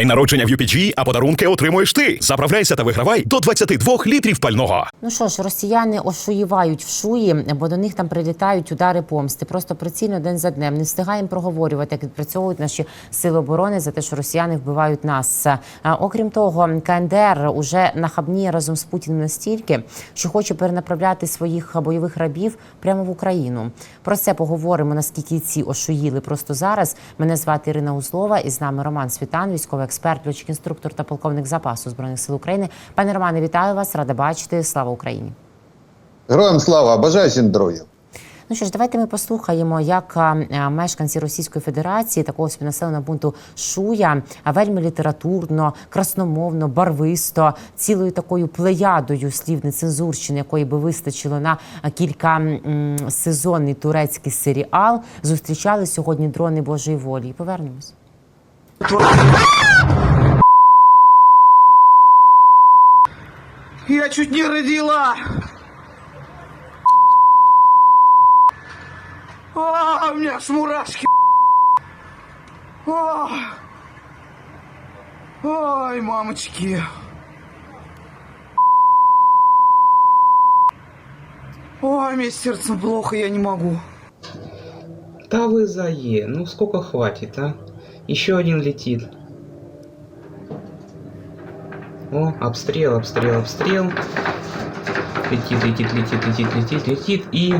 День народження в UPG, а подарунки отримуєш ти. Заправляйся та вигравай до 22 літрів пального. Ну що ж, росіяни ошуєвають в шуї, бо до них там прилітають удари помсти. Просто прицільно день за днем. Не встигаємо проговорювати, як відпрацьовують наші сили оборони за те, що росіяни вбивають нас. Окрім того, КНДР уже нахабніє разом з Путіним настільки, що хоче перенаправляти своїх бойових рабів прямо в Україну. Про це поговоримо. Наскільки ці ошуїли просто зараз. Мене звати Ірина Узлова, і з нами Роман Світан, військовий експерт, льотчик інструктор та полковник запасу збройних сил України. Пане Романе, вітаю вас! Рада бачити. Слава Україні! Героям слава, бажаю всім здоров'я. Ну що ж, давайте ми послухаємо, як мешканці Російської Федерації, такого собі населеного пункту Шуя, вельми літературно, красномовно, барвисто, цілою такою плеядою слів нецензурщини, якої би вистачило на кілька сезонний турецький серіал, зустрічали сьогодні дрони Божої волі. І повернемось. Я чуть не родила. А, у меня аж мурашки. А. Ой, мамочки. Ой, мне с сердцем плохо, я не могу. Да вы зае, ну сколько хватит, а? Еще один летит. О, обстрел, обстрел, обстрел. Летит, летит, летит, летит, летит, летит и...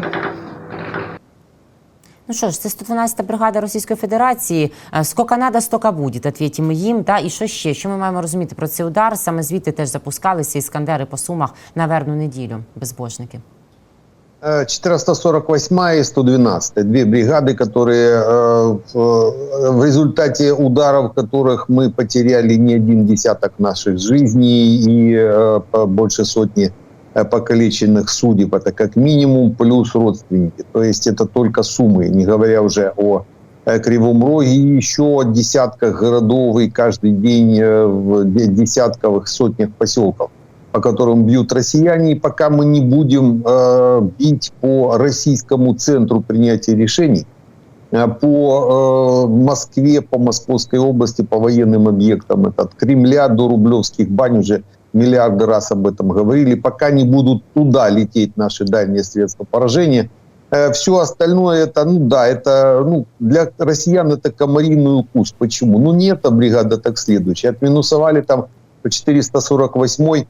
Ну що ж, це 112-та бригада Російської Федерації. Е, Скока надо, стока буде, ответимо їм. Та і що ще? Що ми маємо розуміти про цей удар? Саме звідти теж запускалися іскандери по сумах на вербну неділю, безбожники. Э, 448 и 112. Две бригады, которые э, в, в результате ударов которых мы потеряли не один десяток наших жизней и э, больше сотни э, покалеченных судеб. Это как минимум плюс родственники. То есть это только суммы, не говоря уже о э, Кривом Роге и еще о десятках городов и каждый день э, в де- десятковых сотнях поселков по которым бьют россияне, и пока мы не будем э, бить по российскому центру принятия решений, э, по э, Москве, по Московской области, по военным объектам, это от Кремля до Рублевских бань уже миллиарды раз об этом говорили, пока не будут туда лететь наши дальние средства поражения, все остальное это, ну да, это ну, для россиян это комариный укус. Почему? Ну не эта бригада, так следующая. Отминусовали там по 448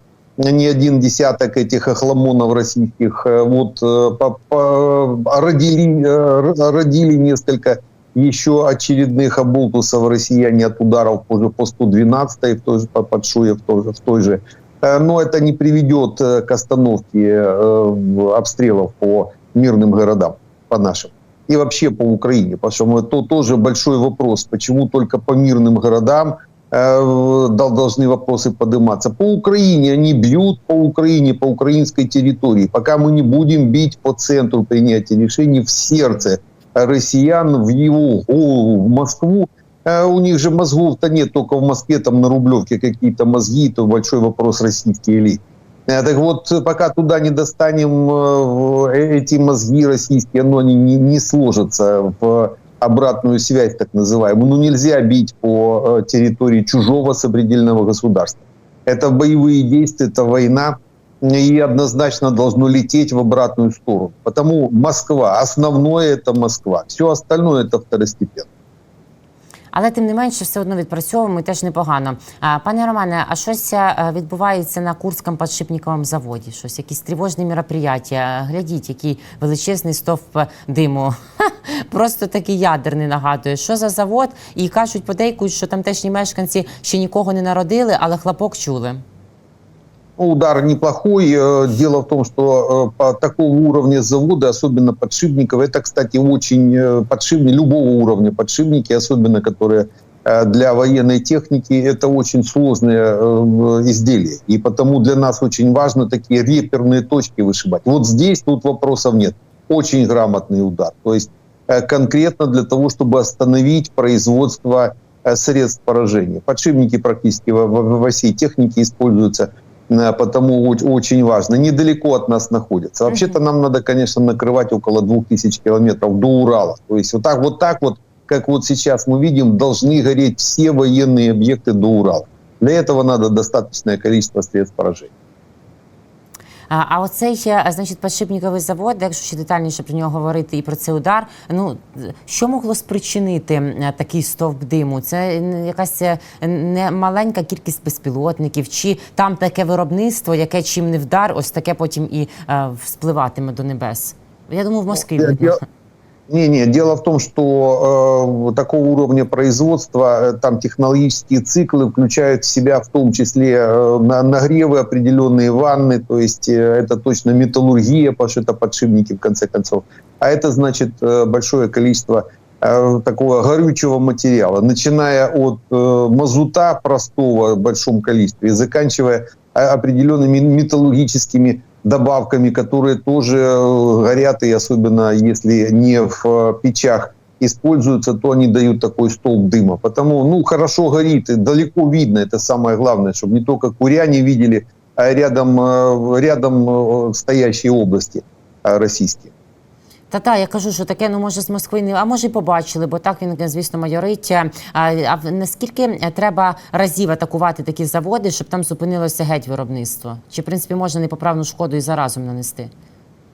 не один десяток этих охламонов российских. Э, Вот э, по- по- родили, э, родили несколько еще очередных оболтусов россияне от ударов позже по 112 в той же, по- под Шуе в той, же- Но это не приведет к остановке обстрелов по мирным городам, по нашим. И вообще по Украине. Потому что это тоже большой вопрос, почему только по мирным городам должны вопросы подниматься. По Украине они бьют, по Украине, по украинской территории. Пока мы не будем бить по центру принятия решений, в сердце россиян, в его голову, в Москву, э, у них же мозгов-то нет, только в Москве там на Рублевке какие-то мозги, то большой вопрос российский элит. Э, Так вот, пока туда не достанем э, эти мозги российские, но они не, не сложатся в обратную связь, так называемую. Ну, нельзя бить по э, территории чужого сопредельного государства. Это боевые действия, это война, и однозначно должно лететь в обратную сторону. Потому Москва, основное это Москва, все остальное это второстепенно. Але тим не менше, все одно відпрацьовуємо і теж непогано. Пане Романе, а щось е, відбувається на Курському подшипниковому заводі? Щось, якісь тривожні мероприятия? Глядіть, який величезний стовп диму. Просто такий ядерний нагадує. Що за завод? І кажуть, подейкують, що тамтешні мешканці ще нікого не народили, але хлопок чули. Ну, Удар неплохой. Э, Дело в том, что э, по такого уровня завода, особенно подшипников, это, кстати, очень э, подшипники любого уровня подшипники, особенно которые для военной техники, это очень сложные изделия. И потому для нас очень важно такие реперные точки вышибать. Вот здесь тут вопросов нет. Очень грамотный удар. То есть конкретно для того, чтобы остановить производство средств поражения. Подшипники практически во, во- во всей технике используются потому оч- очень важно. Недалеко от нас находится. Вообще-то нам надо, конечно, накрывать около 2000 километров до Урала. То есть вот так вот, так вот как вот сейчас мы видим, должны гореть все военные объекты до Урала. Для этого надо достаточное количество средств поражения. А, оцей значить, подшипниковий завод, якщо ще детальніше про нього говорити і про цей удар, ну що могло спричинити е, такий стовп диму? Це якась е, не маленька кількість безпілотників, чи там таке виробництво, яке чим не вдар, ось таке потім і е, вспливатиме до небес? Я думаю, в Москві. Не, не, дело в том, что э, такого уровня производства, э, там технологические циклы включают в себя в том числе э, на, нагревы определенные ванны, то есть э, это точно металлургия, потому что это подшипники в конце концов. А это значит э, большое количество э, такого горючего материала, начиная от э, мазута простого в большом количестве заканчивая э, определенными металлургическими добавками, которые тоже э, горят, и особенно если не в э, печах используются, то они дают такой столб дыма. Потому, ну, хорошо горит, и далеко видно, это самое главное, чтобы не только куряне видели, а рядом, э, рядом стоящие области российские. Та та я кажу, що таке ну може з Москви не а може й побачили, бо так він звісно майорить. А, а в- наскільки треба разів атакувати такі заводи, щоб там зупинилося геть виробництво? Чи в принципі можна непоправну шкоду і заразом нанести?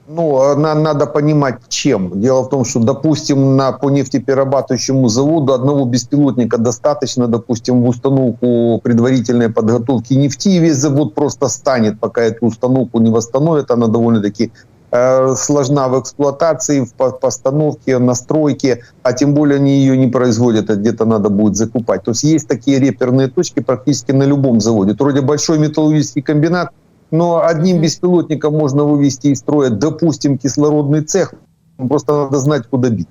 Ну, э, на- надо понимать, чем. Дело в том, что, допустим, на, по нефтеперерабатывающему заводу одного беспилотника достаточно, допустим, в установку предварительной подготовки нефти, и весь завод просто станет, пока эту установку не восстановят. Она довольно-таки э, сложна в эксплуатации, в по- постановке, настройке, а тем более они ее не производят, а где-то надо будет закупать. То есть есть такие реперные точки практически на любом заводе. Вроде большой металлургический комбинат, но одним беспилотником можно вывести из строя, допустим, кислородный цех. Просто надо знать, куда бить.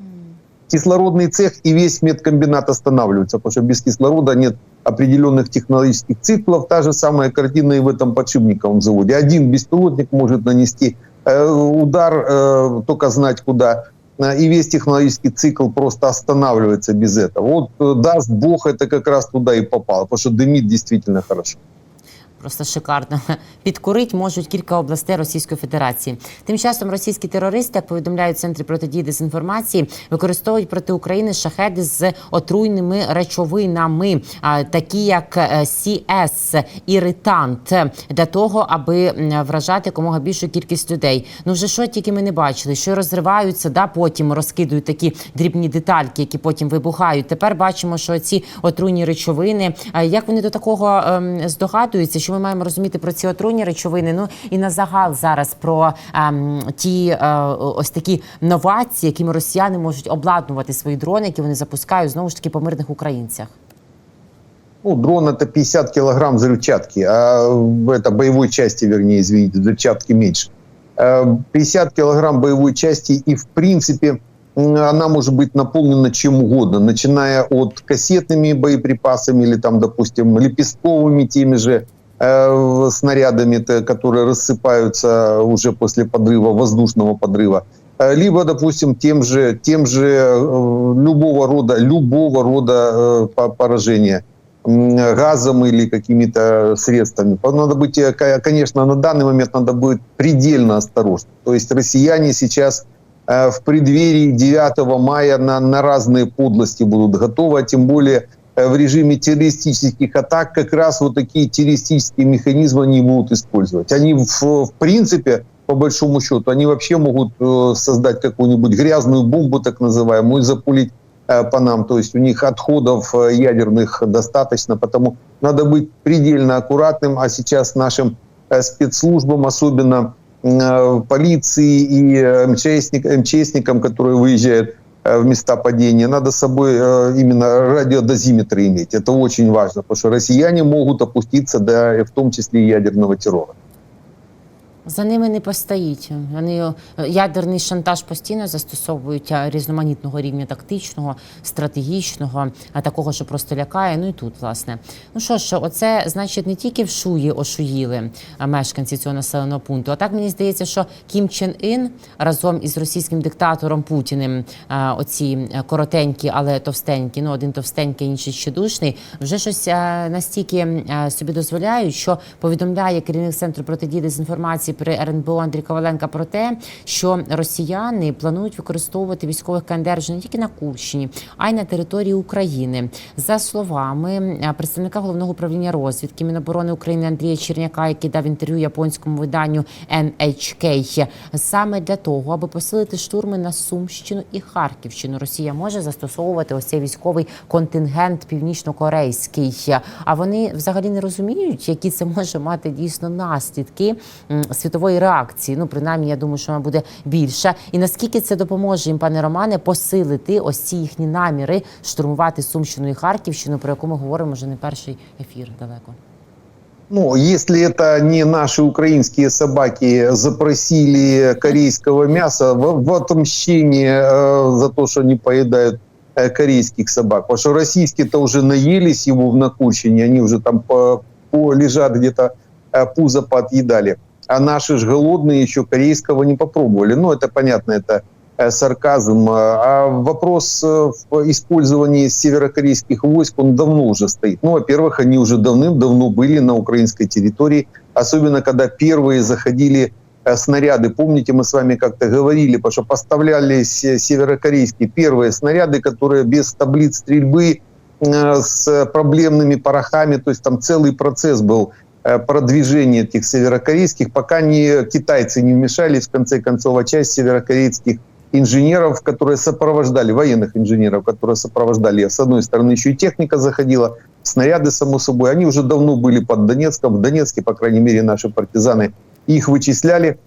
Кислородный цех и весь медкомбинат останавливаются, потому что без кислорода нет определенных технологических циклов. Та же самая картина и в этом подшипниковом заводе. Один беспилотник может нанести э, удар, э, только знать куда. Э, И весь технологический цикл просто останавливается без этого. Вот э, даст Бог, это как раз туда и попало, потому что дымит действительно хорошо. Просто шикарно. Підкурить можуть кілька областей Російської Федерації. Тим часом російські терористи, як повідомляють центри протидії дезінформації, використовують проти України шахеди з отруйними речовинами, такі як е, CS, іритант, для того, аби вражати якомога більшу кількість людей. Ну вже що тільки ми не бачили, що розриваються, да потім розкидують такі дрібні детальки, які потім вибухають. Тепер бачимо, що ці отруйні речовини. Як вони до такого ем, здогадуються? Що ми маємо розуміти про ці отруйні речовини? Ну і на загал зараз про ем, ті е, ось такі новації, якими росіяни можуть обладнувати свої дрони, які вони запускають знову ж таки по мирних українцях. Ну, дрон это 50 килограмм взрывчатки, а это боевой части, вернее, извините, взрывчатки меньше. Э, 50 килограмм боевой части, и в принципе м, она может быть наполнена чем угодно, начиная от кассетными боеприпасами или там, допустим, лепестковыми теми же э, снарядами, которые рассыпаются уже после подрыва, воздушного подрыва. Э, Либо, допустим, тем же, тем же э, любого рода, любого рода э, по- поражения газом или какими-то средствами. Надо быть, ко- конечно, на данный момент надо быть предельно осторожным. То есть россияне сейчас в преддверии 9 мая на, на разные подлости будут готовы, а тем более в режиме террористических атак как раз вот такие террористические механизмы они будут использовать. Они в, в принципе, по большому счету, они вообще могут э, создать какую-нибудь грязную бомбу, так называемую, и запулить э, по нам. То есть у них отходов э, ядерных достаточно, потому надо быть предельно аккуратным. А сейчас нашим э, спецслужбам, особенно э, полиции и э, МЧСник, МЧСникам, которые выезжают э, в места падения, надо с собой э, именно радиодозиметры иметь. Это очень важно, потому что россияне могут опуститься до, в том числе ядерного террора. За ними не постоїть. Вони е, ядерний шантаж постійно застосовують різноманітного рівня тактичного, стратегічного, а такого, що просто лякає. Ну і тут, власне. Ну що ж, оце значить не тільки в Шуї ошуїли мешканці цього населеного пункту. А так мені здається, що Кім Чен Ін разом із російським диктатором Путіним, оці е, коротенькі, але товстенькі, ну один товстенький, інший щедушний, вже щось е, настільки е, собі дозволяють, що повідомляє керівник центру протидії дезінформації при РНБО Андрій Коваленка про те, що росіяни планують використовувати військових КНДР вже не тільки на Курщині, а й на території України. За словами е, представника головного управління розвідки Міноборони України Андрія Черняка, який дав інтерв'ю японському виданню NHK, саме для того, аби посилити штурми на Сумщину і Харківщину, Росія може застосовувати ось цей військовий контингент північно-корейський. А вони взагалі не розуміють, які це може мати дійсно наслідки світової реакції. Ну, принаймні, я думаю, що вона буде більша. І наскільки це допоможе їм, пане Романе, посилити ось ці їхні наміри штурмувати Сумщину і Харківщину, про яку ми говоримо вже не перший ефір далеко. Ну, если это не наши украинские собаки запросили корейского мяса в, в отмщение э, за то, что они поедают э, корейских собак. Потому что российские-то уже наелись его в накурчине, они уже там по, по лежат где-то, э, пузо подъедали. А наши же голодные еще корейского не попробовали. Ну, это понятно, это э, сарказм. А вопрос э, в использовании северокорейских войск, он давно уже стоит. Ну, во-первых, они уже давным-давно были на украинской территории, особенно когда первые заходили э, снаряды. Помните, мы с вами как-то говорили, потому что поставлялись северокорейские первые снаряды, которые без таблиц стрельбы, с проблемными порохами, то есть там целый процесс был э, продвижения этих северокорейских, пока не китайцы не вмешались, в конце концов, а часть северокорейских инженеров, которые сопровождали, военных инженеров, которые сопровождали, с одной стороны, еще и техника заходила, снаряды, само собой, они уже давно были под Донецком, в Донецке, по крайней мере, наши партизаны их вычисляли,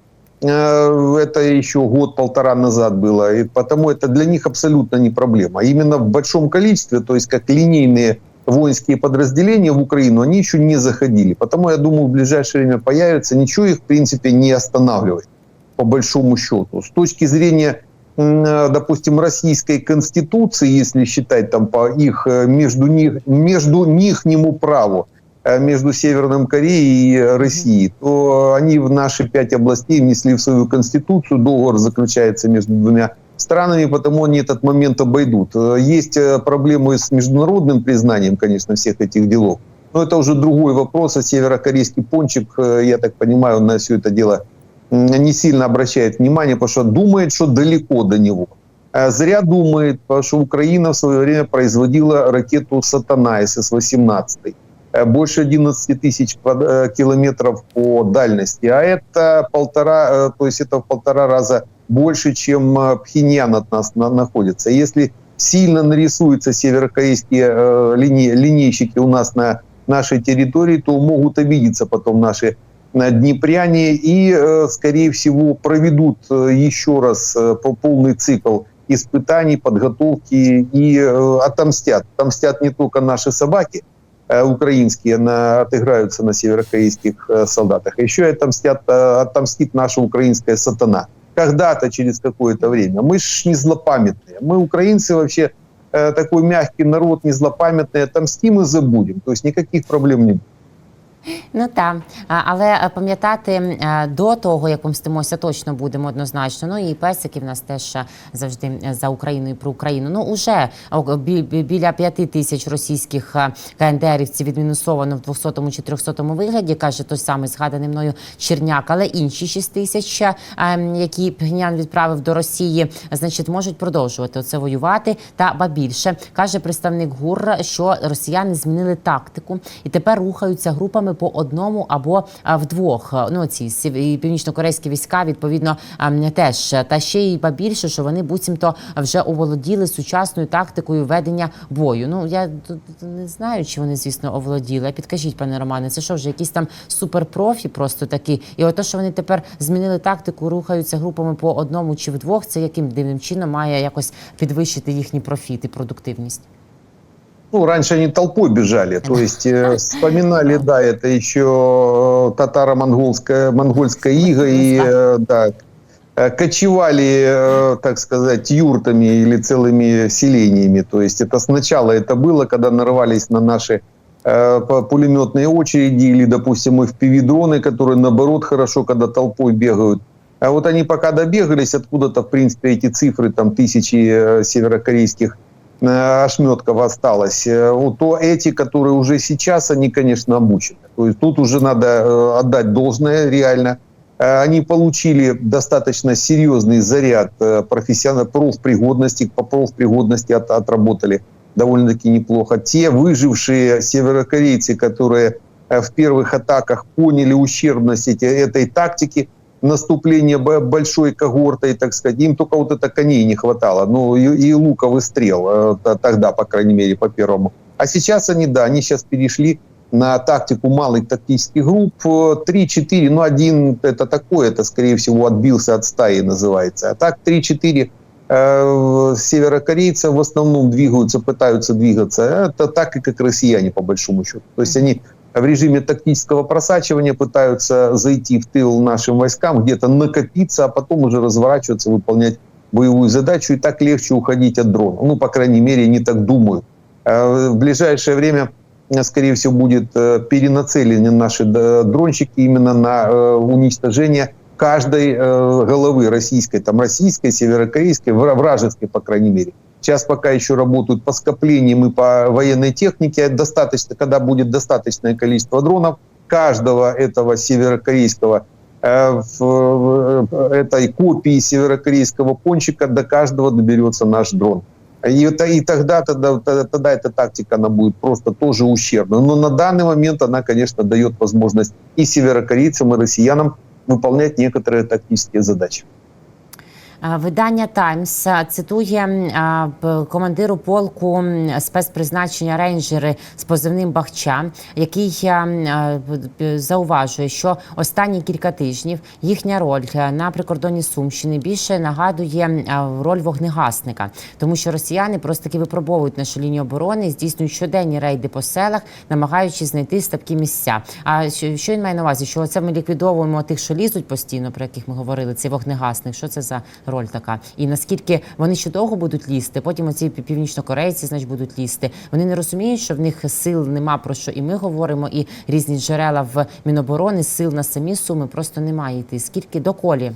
Э, это еще год-полтора назад было, и потому это для них абсолютно не проблема. А именно в большом количестве, то есть как линейные воинские подразделения в Украину, они еще не заходили. Потому я думаю, в ближайшее время появятся, ничего их в принципе не останавливает, по большому счету. С точки зрения допустим, российской конституции, если считать там по их э, между них, между нихнему праву, э, между Северным Кореей и Россией, то они в наши пять областей внесли в свою конституцию, договор заключается между двумя странами, потому они этот момент обойдут. Э, Есть э, проблемы с международным признанием, конечно, всех этих делов, но это уже другой вопрос, а северокорейский пончик, э, я так понимаю, на все это дело не сильно обращает внимание, потому что думает, что далеко до него. Э, Зря думает, потому что Украина в свое время производила ракету «Сатана» СС-18. Э, Больше 11 тысяч километров по дальности. А это полтора, то есть это в полтора раза больше, чем э, Пхеньян от нас на- находится. Если сильно нарисуются северокорейские э, лине- линейщики у нас на нашей территории, то могут обидеться потом наши э, днепряне и, э, скорее всего, проведут э, еще раз э, по- полный цикл испытаний, подготовки и э, отомстят. Отомстят не только наши собаки, э, украинские на, отыграются на северокорейских э, солдатах, а еще и отомстят, э, отомстит наша украинская сатана. Когда-то, через какое-то время. Мы ж не злопамятные. Мы, украинцы, вообще э, такой мягкий народ, не злопамятный. Отомстим и забудем. То есть никаких проблем не будет. Ну так, але е, пам'ятати е, до того, як помстимося, точно будемо однозначно. Ну і песики в нас теж е, завжди за Україну і про Україну. Ну уже біля п'яти тисяч російських КНДРівців відмінусовано в 200 чи 300 вигляді, каже той самий згаданий мною Черняк. Але інші 6 тисяч, які Пгнян відправив до Росії, значить, можуть продовжувати оце воювати. Та ба більше каже представник ГУР, що росіяни змінили тактику і тепер рухаються групами по одному або вдвох. Ну ці північно-корейські війська відповідно теж та ще й більше, що вони буцімто вже оволоділи сучасною тактикою ведення бою. Ну я тут не знаю, чи вони звісно оволоділи. Підкажіть, пане Романе, це що вже якісь там суперпрофі, просто такі, і ото, що вони тепер змінили тактику, рухаються групами по одному чи вдвох. Це яким дивним чином має якось підвищити їхній профіт і продуктивність. Ну, раньше они толпой бежали, то есть э, вспоминали, да, это еще э, татаро-монгольская монгольская ига, и э, да, э, кочевали, э, так сказать, юртами или целыми селениями. То есть это сначала это было, когда нарывались на наши э, пулеметные очереди или, допустим, FPV-дроны, которые, наоборот, хорошо, когда толпой бегают. А вот они пока добегались, откуда-то, в принципе, эти цифры, там, тысячи северокорейских ошметков осталось, э, то эти, которые уже сейчас, они, конечно, обучены. То есть тут уже надо э, отдать должное реально. Э, Они получили достаточно серьезный заряд э, профессиональной профпригодности, по профпригодности от- отработали довольно-таки неплохо. Те выжившие северокорейцы, которые э, в первых атаках поняли ущербность этой тактики, наступления б- большой когортой, так сказать, им только вот это коней не хватало, ну и, и луковый стрел э, тогда, по крайней мере, по первому. А сейчас они, да, они сейчас перешли на тактику малых тактических групп, э, 3-4, ну один это такой, это скорее всего отбился от стаи называется, а так 3-4 э, северокорейцы в основном двигаются, пытаются двигаться, это так и как россияне по большому счету. То есть они в режиме тактического просачивания пытаются зайти в тыл нашим войскам, где-то накопиться, а потом уже разворачиваться, выполнять боевую задачу, и так легче уходить от дрона. Ну, по крайней мере, они так думают. Э, В ближайшее время, э, скорее всего, будет э, перенацелены наши э, дрончики именно на уничтожение каждой головы российской, там российской, северокорейской, вра- вражеской, по крайней мере. Сейчас пока еще работают по скоплениям и по военной технике. Достаточно, когда будет достаточное количество дронов, каждого этого северокорейского э, в, этой копии северокорейского пончика до каждого доберется наш дрон. И, это, и тогда, тогда, тогда эта тактика она будет просто тоже ущербна. Но на данный момент она, конечно, дает возможность и северокорейцам, и россиянам выполнять некоторые тактические задачи. Е, Видання Таймс цитує е, командиру полку спецпризначення рейнджери з позивним Бахча, який е, зауважує, що останні кілька тижнів їхня роль на прикордоні Сумщини більше нагадує роль вогнегасника, тому що росіяни просто таки випробовують нашу лінію оборони, здійснюють щоденні рейди по селах, намагаючись знайти слабкі місця. А що він має на увазі? Що це ми ліквідовуємо тих, що лізуть постійно, про яких ми говорили, цей вогнегасник. Що це за роль така? І наскільки вони ще довго будуть лізти? Потім оці пів- північнокорейці, значить, будуть лізти. Вони не розуміють, що в них сил нема про що і ми говоримо, і різні джерела в Міноборони, сил на самі суми просто немає йти. Скільки доколі?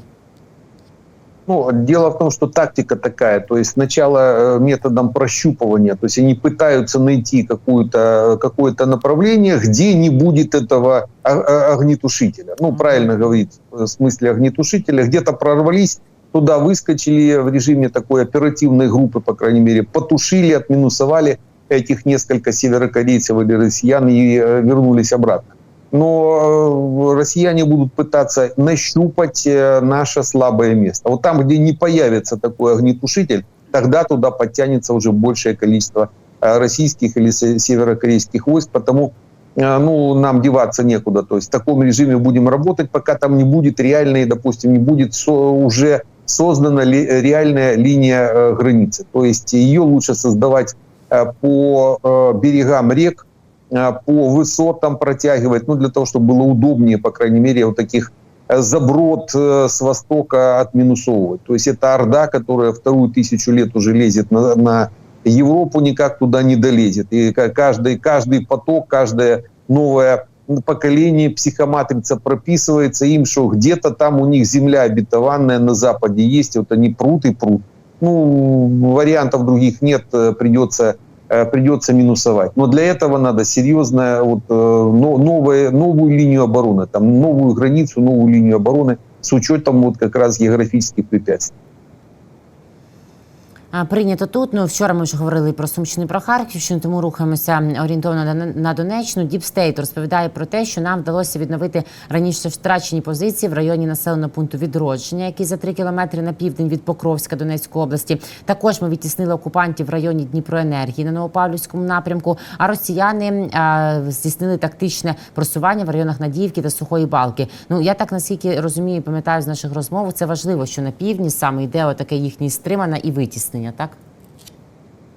Ну, дело в том, что тактика такая, то есть сначала э, методом прощупывания, то есть они пытаются найти какую-то, какое-то направление, где не будет этого о- о- огнетушителя. Ну, Мгм. правильно говорит, э, в смысле огнетушителя. Где-то прорвались, туда выскочили в режиме такой оперативной группы, по крайней мере, потушили, отминусовали этих несколько северокорейцев или россиян и э, вернулись обратно но э, россияне будут пытаться нащупать э, наше слабое место. Вот там, где не появится такой огнетушитель, тогда туда подтянется уже большее количество российских или се- северокорейских войск, потому ну, нам деваться некуда. То есть в таком режиме будем работать, пока там не будет реальной, допустим, не будет уже создана ли- реальная линия э, границы. То есть ее лучше создавать э, по э, берегам рек, э, по высотам протягивать, ну, для того, чтобы было удобнее, по крайней мере, вот таких э, заброд э, с востока отминусовывать. То есть это Орда, которая вторую тысячу лет уже лезет на, на Европу, никак туда не долезет. И ка- каждый, каждый поток, каждое новое поколение психоматрица прописывается им, что где-то там у них земля обетованная на Западе есть, вот они прут и прут. Ну, вариантов других нет, э, придется э, придется минусовать. Но для этого надо серьезно вот, э, но- новое, новую линию обороны, там, новую границу, новую линию обороны с учетом вот как раз географических препятствий. Прийнято тут. Ну вчора ми вже говорили про Сумщину, і про Харківщину, тому рухаємося орієнтовно на, Донеччину. Діпстейт розповідає про те, що нам вдалося відновити раніше втрачені позиції в районі населеного пункту відродження, який за три кілометри на південь від Покровська Донецької області. Також ми відтіснили окупантів в районі Дніпроенергії на Новопавлівському напрямку. А росіяни а, здійснили тактичне просування в районах Надіївки та Сухої Балки. Ну я так наскільки розумію, пам'ятаю з наших розмов. Це важливо, що на півдні саме йде отаке їхнє стримане і витіснення. Так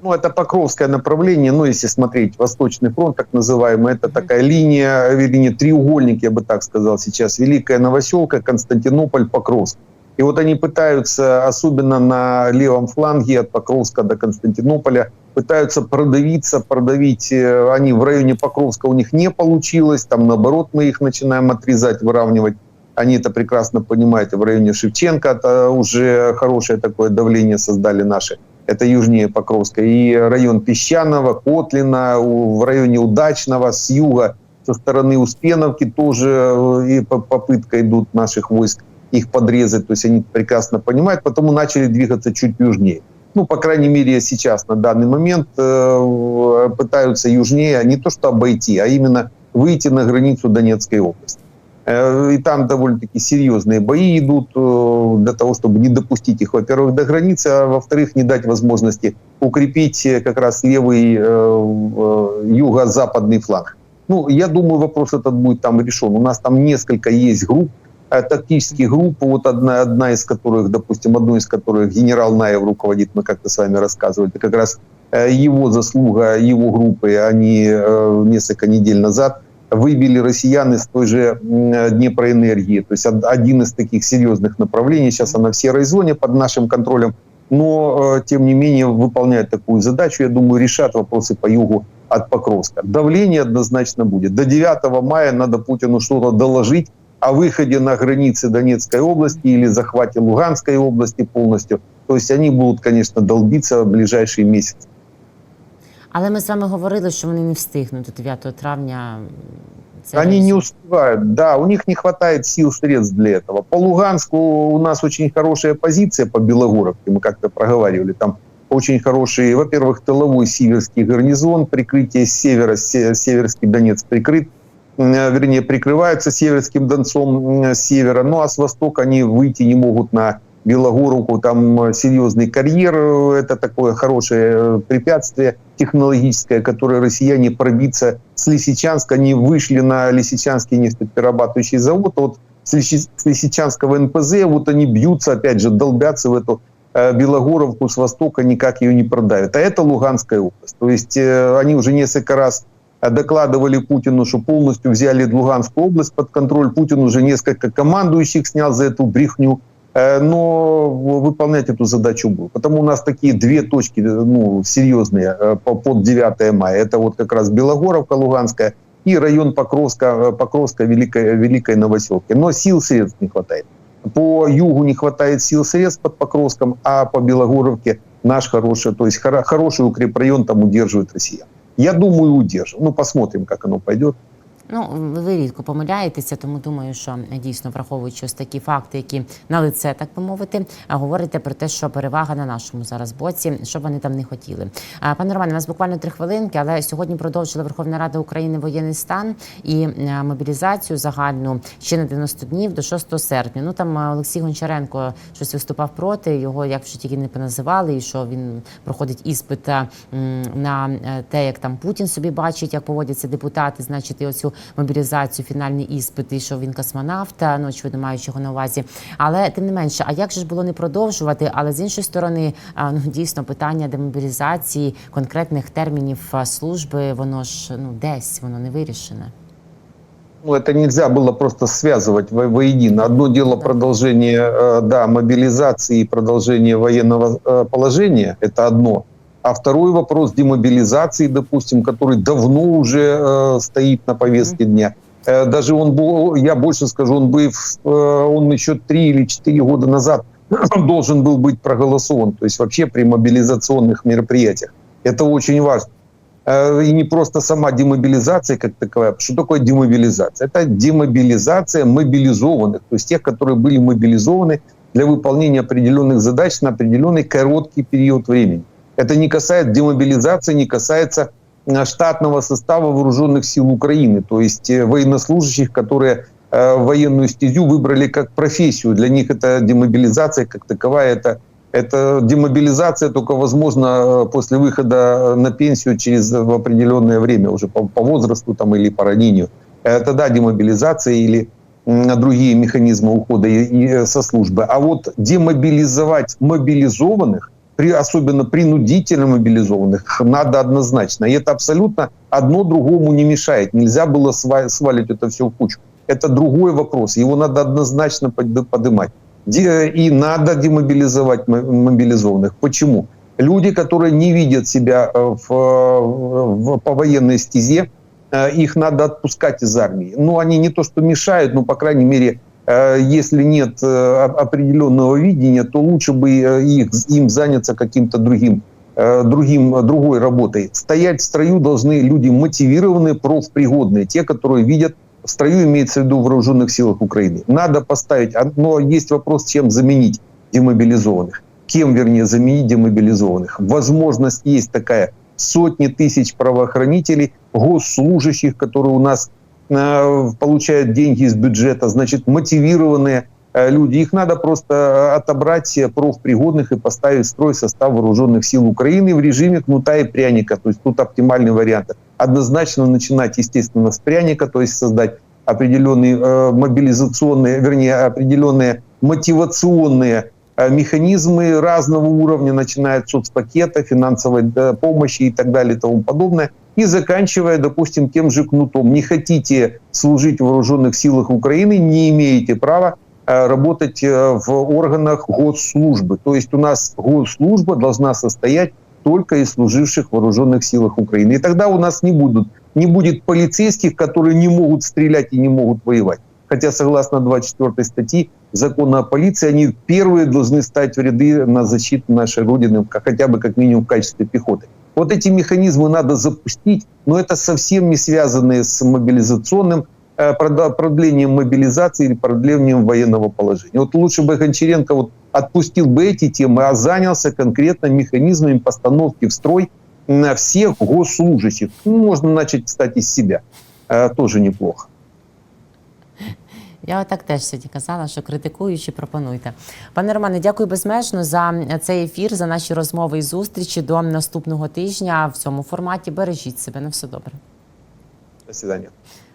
Ну, это Покровское направление, ну, если смотреть Восточный фронт, так называемый, это такая линия, линия треугольник, я бы так сказал сейчас, Великая Новоселка, Константинополь, Покровск. И вот они пытаются, особенно на левом фланге от Покровска до Константинополя, пытаются продавиться, продавить. э, Они в районе Покровска у них не получилось, там наоборот мы их начинаем отрезать, выравнивать. Они это прекрасно понимают. И в районе Шевченко это уже хорошее такое давление создали наши. Это южнее Покровска. И район Песчаного, Котлина, в районе Удачного, с юга со стороны Успеновки тоже э, и по- попытка идут наших войск их подрезать, то есть они прекрасно понимают, потому начали двигаться чуть южнее. Ну, по крайней мере, сейчас, на данный момент, э, пытаются южнее не то что обойти, а именно выйти на границу Донецкой области. Э, И там довольно-таки серьезные бои идут э, для того, чтобы не допустить их, во-первых, до границы, а во-вторых, не дать возможности укрепить э, как раз левый юго-западный фланг. Ну, я думаю, вопрос этот будет там решен. У нас там несколько есть групп, тактических групп, вот одна, одна из которых, допустим, одну из которых генерал Наев руководит, мы как-то с вами рассказывали, это как раз его заслуга, его группы, они несколько недель назад выбили россиян из той же Днепроэнергии. То есть од- один из таких серьезных направлений. Сейчас она в серой зоне под нашим контролем. Но, э, тем не менее, выполняют такую задачу. Я думаю, решат вопросы по югу от Покровска. Давление однозначно будет. До 9 мая надо Путину что-то доложить о выходе на границы Донецкой области или захвате Луганской области полностью. То есть они будут, конечно, долбиться в ближайшие месяцы. Але ми з вами говорили, що вони не встигнуть до 9 травня. Це Они не успевают. Да, у них не хватает сил, средств для этого. По Луганску у нас очень хорошая позиция по Белогоровке. Мы как-то проговаривали. Там очень хороший, во-первых, тыловой северский гарнизон, прикрытие с севера, се- северский Донец прикрыт, э, вернее, прикрываются северским Донцом м, с севера. Ну а с востока они выйти не могут на Белогоровку. Там э, серьезный карьер. э, Это такое хорошее э, препятствие технологическое, которое россияне пробиться с Лисичанска. Они вышли на Лисичанский нефтеперерабатывающий завод. Вот с Лиси- с Лисичанского НПЗ вот они бьются, опять же, долбятся в эту Белогоровку с востока, никак ее не продавят. А это Луганская область. То есть они уже несколько раз докладывали Путину, что полностью взяли Луганскую область под контроль. Путин уже несколько командующих снял за эту брехню. Э, Но выполнять эту задачу был. Потому у нас такие две точки э, ну, серьезные э, по- под 9 мая. Это вот как раз Белогоровка Луганская и район Покровска, Покровска Великой, Великой Новоселки. Но сил средств не хватает. По югу не хватает сил средств под Покровском, а по Белогоровке наш хороший, то есть хоро- хороший укрепрайон там удерживает Россия. Я думаю, удержим. Ну, посмотрим, как оно пойдет. Ну, ви рідко помиляєтеся, тому думаю, що е, дійсно враховуючи ось такі факти, які на лице, так би мовити, а говорите про те, що перевага на нашому зараз боці, що вони там не хотіли. Пане Романе, у нас буквально три хвилинки, але сьогодні продовжила Верховна Рада України воєнний стан і е, мобілізацію загальну ще на 90 днів до 6 серпня. Ну там е, Олексій Гончаренко щось виступав проти його, як вже тільки не поназивали, і що він проходить іспит е, на е, те, як там Путін собі бачить, як поводяться депутати, значить, і оцю мобілізацію, фінальний іспит, і що він космонавт, ну очевидно, маючи його на увазі. Але тим не менше, а як же ж було не продовжувати? Але з іншої сторони, а, ну дійсно питання демобілізації конкретних термінів а, служби, воно ж ну десь воно не вирішене. Ну, это нельзя было просто связывать во- воедино. Одно дело Да. продолжение э, да, мобилизации и продолжение военного э, положения, это одно. А второй вопрос демобилизации, допустим, который давно уже э, стоит на повестке дня. Э, даже он был, я больше скажу, он бы, э, он еще три или четыре года назад должен был быть проголосован. То есть вообще при мобилизационных мероприятиях. Это очень важно. Э, И не просто сама демобилизация как таковая. Что такое демобилизация? Это демобилизация мобилизованных, то есть тех, которые были мобилизованы для выполнения определенных задач на определенный короткий период времени. Это не касается демобилизации, не касается э, штатного состава вооруженных сил Украины, то есть э, военнослужащих, которые э, военную стезю выбрали как профессию. Для них это демобилизация как таковая, это это демобилизация только возможно после выхода на пенсию через определенное время, уже по, по возрасту там, или по ранению. Э, Тогда демобилизация или другие механизмы ухода со службы. А вот демобилизовать мобилизованных, при, особенно принудительно мобилизованных, надо однозначно. И это абсолютно одно другому не мешает. Нельзя было сва- свалить это все в кучу. Это другой вопрос. Его надо однозначно под- поднимать. И надо демобилизовать мо- мобилизованных. Почему? Люди, которые не видят себя э, в, в, по военной стезе, э, их надо отпускать из армии. Ну, они не то что мешают, но, по крайней мере, если нет э, оп- определенного видения, то лучше бы э, их, им заняться каким-то другим э, другим, другой работой. Стоять в строю должны люди мотивированные, профпригодные, те, которые видят в строю, имеется в виду в вооруженных силах Украины. Надо поставить, а, но есть вопрос, чем заменить демобилизованных. Кем, вернее, заменить демобилизованных. Возможность есть такая. Сотни тысяч правоохранителей, госслужащих, которые у нас э, получают деньги из бюджета, значит, мотивированные э, люди. Их надо просто э, отобрать э, профпригодных и поставить в строй состав вооруженных сил Украины в режиме кнута и пряника. То есть тут оптимальный вариант. Однозначно начинать, естественно, с пряника, то есть создать определенные э, мобилизационные, вернее, определенные мотивационные э, механизмы разного уровня, начиная от соцпакета, финансовой э, помощи и так далее и тому подобное, и заканчивая, допустим, тем же кнутом. Не хотите служить в вооруженных силах Украины, не имеете права э, работать э, в органах госслужбы. То есть у нас госслужба должна состоять только из служивших в вооруженных силах Украины. И тогда у нас не будут не будет полицейских, которые не могут стрелять и не могут воевать. Хотя, согласно 24 статьи закона о полиции, они первые должны стать в ряды на защиту нашей Родины, хотя бы как минимум в качестве пехоты. Вот эти механизмы надо запустить, но это совсем не связанные с мобилизационным э, продлением мобилизации или продлением военного положения. Вот лучше бы Гончаренко вот отпустил бы эти темы, а занялся конкретно механизмами постановки в строй на всех госслужащих. Ну, можно начать, кстати, с себя. Э, Тоже неплохо. Я так теж сьогодні казала, що критикуючи, пропонуйте. Пане Романе, дякую безмежно за цей ефір, за наші розмови і зустрічі. До наступного тижня в цьому форматі. Бережіть себе на все добре. До свидания.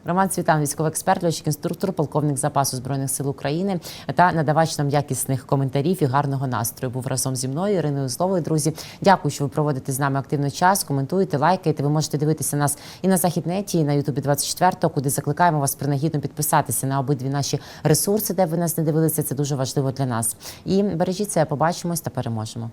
Роман Цвітан, військовий експерт, льотчик інструктор, полковник запасу збройних сил України та надавач нам якісних коментарів і гарного настрою. Був разом зі мною Іриною Зловою. Друзі, дякую, що ви проводите з нами активно час. Коментуєте, лайкаєте. Ви можете дивитися нас і на західнеті, і на Ютубі 24 куди закликаємо вас принагідно підписатися на обидві наші ресурси, де ви нас не дивилися. Це дуже важливо для нас. І бережіть себе, побачимось та переможемо.